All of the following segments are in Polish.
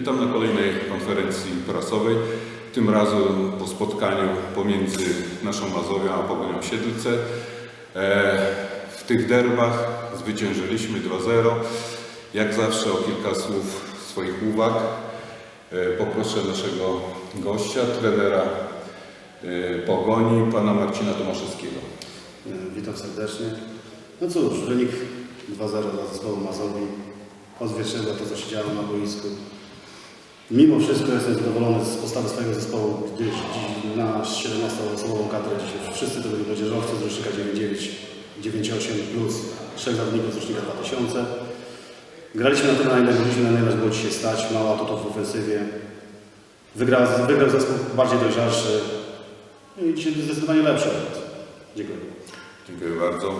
Witam na kolejnej konferencji prasowej. Tym razem po spotkaniu pomiędzy naszą Mazowią a Pogonią Siedlce. E, W tych derbach zwyciężyliśmy 2-0. Jak zawsze o kilka słów swoich uwag. E, Poproszę naszego gościa, trenera e, Pogoni, pana Marcina Tomaszewskiego. Witam serdecznie. No cóż, wynik 2-0 dla zespołu Mazowi odzwierciedla to, co się działo na boisku. Mimo wszystko jestem zadowolony z postawy swojego zespołu, gdyż dziś na 17-osobową kadrę dzisiaj wszyscy to byli młodzieżowcy z rocznika 99, 98 plus 3 zawodników z rocznika 2000. Graliśmy na tyle, na ile mogliśmy, na ile było dzisiaj stać. Mało atutów w ofensywie. Wygrał, wygrał zespół bardziej dojrzalszy i dzisiaj zdecydowanie lepszy. Dziękuję. Dziękuję bardzo. E,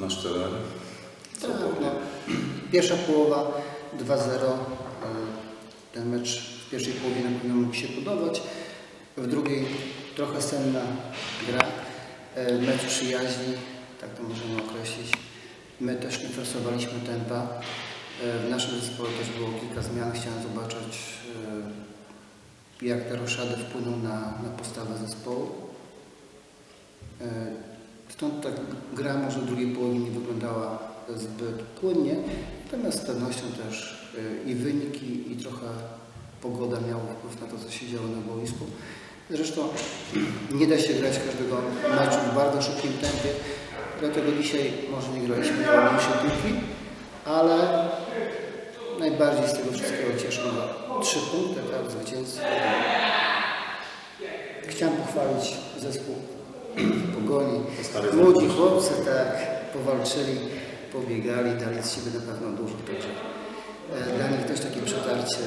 Nasz trener. Co Tak, no. Pierwsza połowa 2-0. Ten mecz w pierwszej połowie na pewno mógł się podobać. W drugiej trochę senna gra. E, Mecz przyjaźni, tak to możemy określić. My też nie forsowaliśmy tempa. E, W naszym zespole też było kilka zmian. Chciałem zobaczyć, e, jak te roszady wpłyną na, na postawę zespołu. Stąd ta gra może w drugiej połowie nie wyglądała zbyt płynnie, natomiast z pewnością też i wyniki, i pogoda miała wpływ na to, co się działo na boisku. Zresztą nie da się grać każdego meczu w bardzo szybkim tempie, dlatego dzisiaj może nie graliśmy ładniejsze piłki, ale najbardziej z tego wszystkiego cieszą trzy punkty, tak, zwycięstwo. Chciałem pochwalić zespół Pogoni. Młodzi chłopcy tak pobwalczyli, pobiegali, dali z siebie na pewno dużo. Także e, dla nich też takie przetarcie,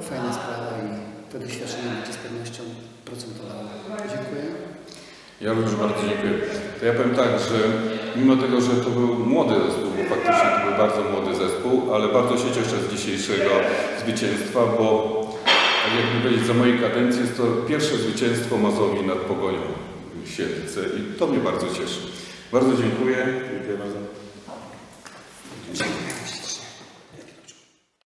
fajna sprawa i to doświadczenie będzie z pewnością procentowało. Dziękuję. Ja również bardzo dziękuję. To ja powiem tak, że mimo tego, że to był młody zespół, bo faktycznie to był bardzo młody zespół, ale bardzo się cieszę z dzisiejszego zwycięstwa, bo tak jakby powiedzieć, za mojej kadencji jest to pierwsze zwycięstwo Mazowi nad Pogonią Siedlce i to mnie bardzo cieszy. Bardzo. Dziękuję.